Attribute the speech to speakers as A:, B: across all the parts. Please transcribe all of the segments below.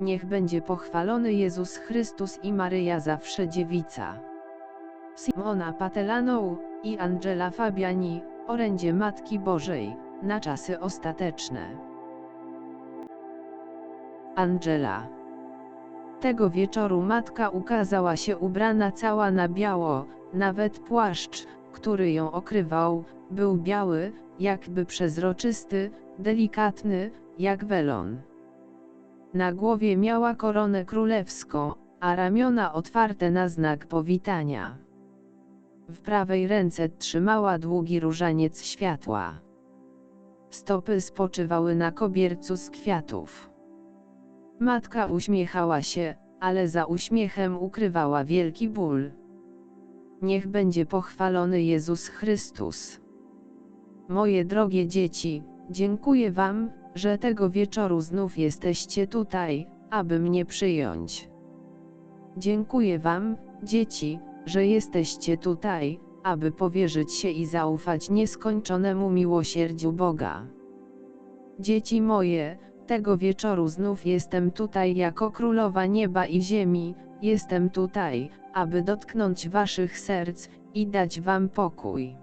A: Niech będzie pochwalony Jezus Chrystus i Maryja zawsze dziewica. Simona Patelanou i Angela Fabiani, orędzie Matki Bożej, na czasy ostateczne. Angela. Tego wieczoru matka ukazała się ubrana cała na biało, nawet płaszcz, który ją okrywał, był biały, jakby przezroczysty, delikatny, jak welon. Na głowie miała koronę królewską, a ramiona otwarte na znak powitania. W prawej ręce trzymała długi różaniec światła. Stopy spoczywały na kobiercu z kwiatów. Matka uśmiechała się, ale za uśmiechem ukrywała wielki ból. Niech będzie pochwalony Jezus Chrystus. Moje drogie dzieci, dziękuję Wam, że tego wieczoru znów jesteście tutaj, aby mnie przyjąć. Dziękuję Wam, dzieci, że jesteście tutaj, aby powierzyć się i zaufać nieskończonemu miłosierdziu Boga. Dzieci moje, tego wieczoru znów jestem tutaj jako królowa nieba i ziemi, jestem tutaj, aby dotknąć waszych serc i dać wam pokój.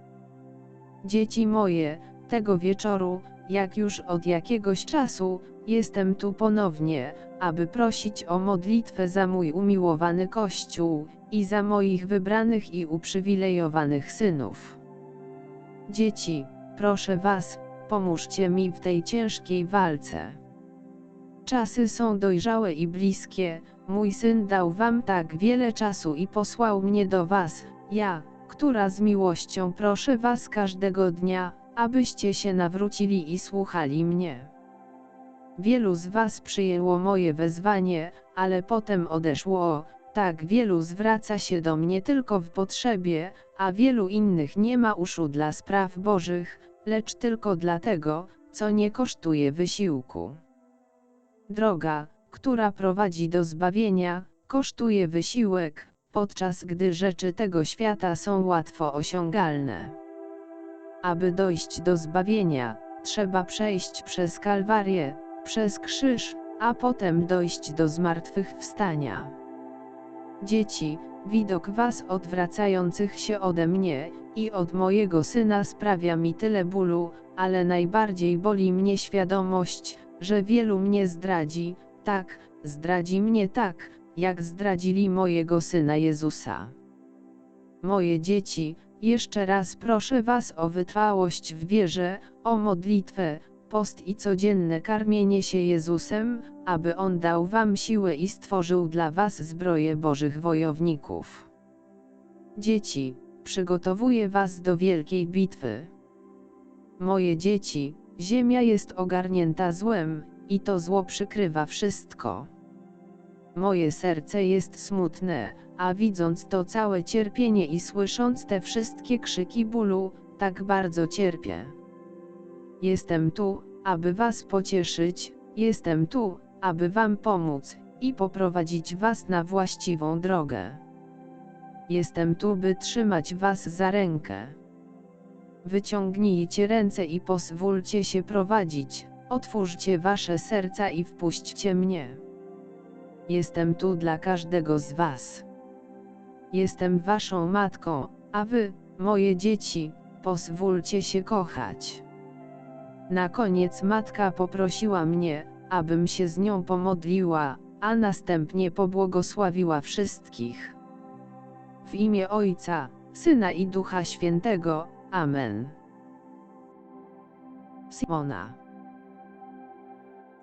A: Dzieci moje, tego wieczoru, jak już od jakiegoś czasu, jestem tu ponownie, aby prosić o modlitwę za mój umiłowany Kościół i za moich wybranych i uprzywilejowanych synów. Dzieci, proszę Was, pomóżcie mi w tej ciężkiej walce. Czasy są dojrzałe i bliskie, mój syn dał Wam tak wiele czasu i posłał mnie do Was, ja, która z miłością proszę Was każdego dnia, abyście się nawrócili i słuchali mnie. Wielu z Was przyjęło moje wezwanie, ale potem odeszło, tak wielu zwraca się do mnie tylko w potrzebie, a wielu innych nie ma uszu dla spraw Bożych, lecz tylko dlatego, co nie kosztuje wysiłku. Droga, która prowadzi do zbawienia, kosztuje wysiłek, podczas gdy rzeczy tego świata są łatwo osiągalne. Aby dojść do zbawienia, trzeba przejść przez Kalwarię, przez krzyż, a potem dojść do zmartwychwstania. Dzieci, widok was odwracających się ode mnie i od mojego syna sprawia mi tyle bólu, ale najbardziej boli mnie świadomość, że wielu mnie zdradzi, tak, zdradzi mnie tak, jak zdradzili mojego syna Jezusa. Moje dzieci, jeszcze raz proszę Was o wytrwałość w wierze, o modlitwę, post i codzienne karmienie się Jezusem, aby On dał Wam siłę i stworzył dla Was zbroję Bożych wojowników. Dzieci, przygotowuję Was do wielkiej bitwy. Moje dzieci, ziemia jest ogarnięta złem, i to zło przykrywa wszystko. Moje serce jest smutne, a widząc to całe cierpienie i słysząc te wszystkie krzyki bólu, tak bardzo cierpię. Jestem tu, aby was pocieszyć, jestem tu, aby wam pomóc i poprowadzić was na właściwą drogę. Jestem tu, by trzymać was za rękę. Wyciągnijcie ręce i pozwólcie się prowadzić, otwórzcie wasze serca i wpuśćcie mnie. Jestem tu dla każdego z was. Jestem waszą matką, a wy, moje dzieci, pozwólcie się kochać. Na koniec matka poprosiła mnie, abym się z nią pomodliła, a następnie pobłogosławiła wszystkich. W imię Ojca, Syna i Ducha Świętego, Amen. Simona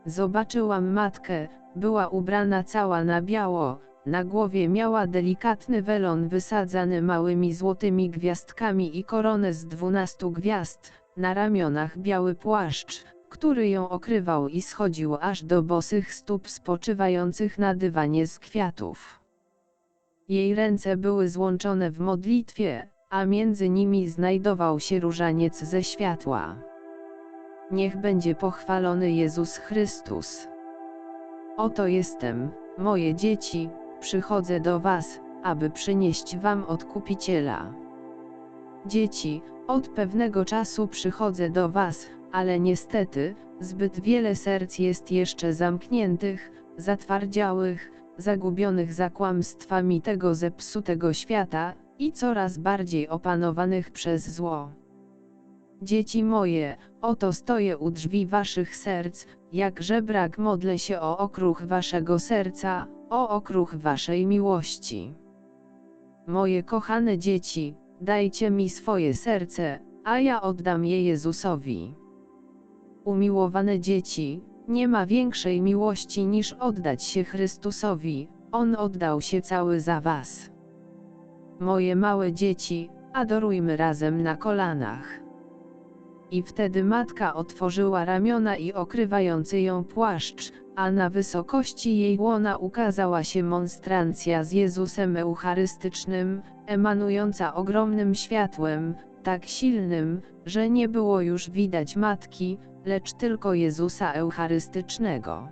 A: Zobaczyłam matkę, była ubrana cała na biało, na głowie miała delikatny welon wysadzany małymi złotymi gwiazdkami i koronę z dwunastu gwiazd, na ramionach biały płaszcz, który ją okrywał i schodził aż do bosych stóp spoczywających na dywanie z kwiatów. Jej ręce były złączone w modlitwie, a między nimi znajdował się różaniec ze światła. Niech będzie pochwalony Jezus Chrystus. Oto jestem, moje dzieci, przychodzę do Was, aby przynieść Wam odkupiciela. Dzieci, od pewnego czasu przychodzę do Was, ale niestety, zbyt wiele serc jest jeszcze zamkniętych, zatwardziałych, zagubionych za kłamstwami tego zepsutego świata, i coraz bardziej opanowanych przez zło. Dzieci moje, oto stoję u drzwi waszych serc, jak żebrak modlę się o okruch waszego serca, o okruch waszej miłości. Moje kochane dzieci, dajcie mi swoje serce, a ja oddam je Jezusowi. Umiłowane dzieci, nie ma większej miłości niż oddać się Chrystusowi, On oddał się cały za was. Moje małe dzieci, adorujmy razem na kolanach. I wtedy matka otworzyła ramiona i okrywający ją płaszcz, a na wysokości jej łona ukazała się monstrancja z Jezusem Eucharystycznym, emanująca ogromnym światłem, tak silnym, że nie było już widać matki, lecz tylko Jezusa Eucharystycznego.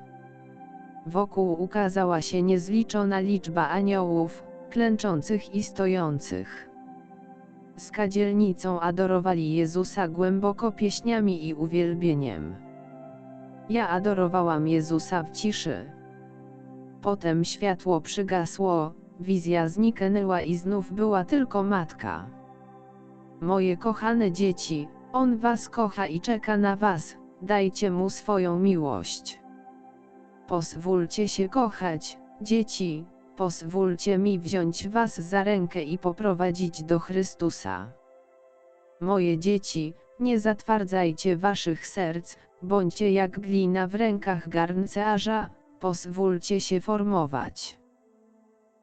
A: Wokół ukazała się niezliczona liczba aniołów, klęczących i stojących. Z kadzielnicą adorowali Jezusa głęboko pieśniami i uwielbieniem. Ja adorowałam Jezusa w ciszy. Potem światło przygasło, wizja zniknęła i znów była tylko matka. Moje kochane dzieci, On was kocha i czeka na was, dajcie mu swoją miłość. Pozwólcie się kochać, dzieci, pozwólcie mi wziąć was za rękę i poprowadzić do Chrystusa. Moje dzieci, nie zatwardzajcie waszych serc, bądźcie jak glina w rękach garncarza, pozwólcie się formować.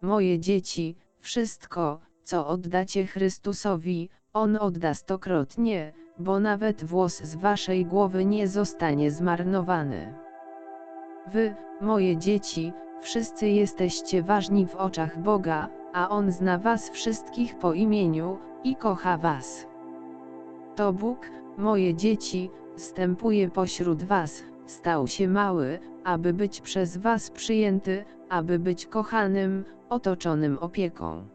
A: Moje dzieci, wszystko, co oddacie Chrystusowi, On odda stokrotnie, bo nawet włos z waszej głowy nie zostanie zmarnowany. Wy, moje dzieci, wszyscy jesteście ważni w oczach Boga, a On zna was wszystkich po imieniu i kocha was. To Bóg, moje dzieci, stępuje pośród was, stał się mały, aby być przez was przyjęty, aby być kochanym, otoczonym opieką.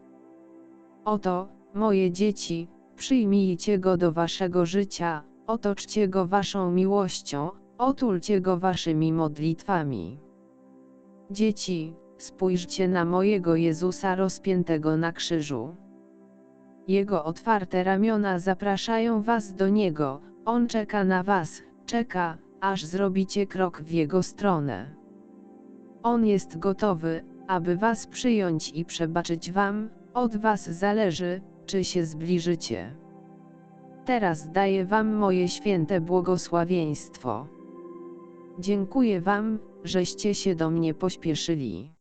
A: Oto, moje dzieci, przyjmijcie go do waszego życia, otoczcie go waszą miłością, otulcie go waszymi modlitwami. Dzieci, spójrzcie na mojego Jezusa rozpiętego na krzyżu. Jego otwarte ramiona zapraszają was do Niego, On czeka na was, czeka, aż zrobicie krok w Jego stronę. On jest gotowy, aby was przyjąć i przebaczyć wam, od was zależy, czy się zbliżycie. Teraz daję wam moje święte błogosławieństwo. Dziękuję wam, żeście się do mnie pośpieszyli.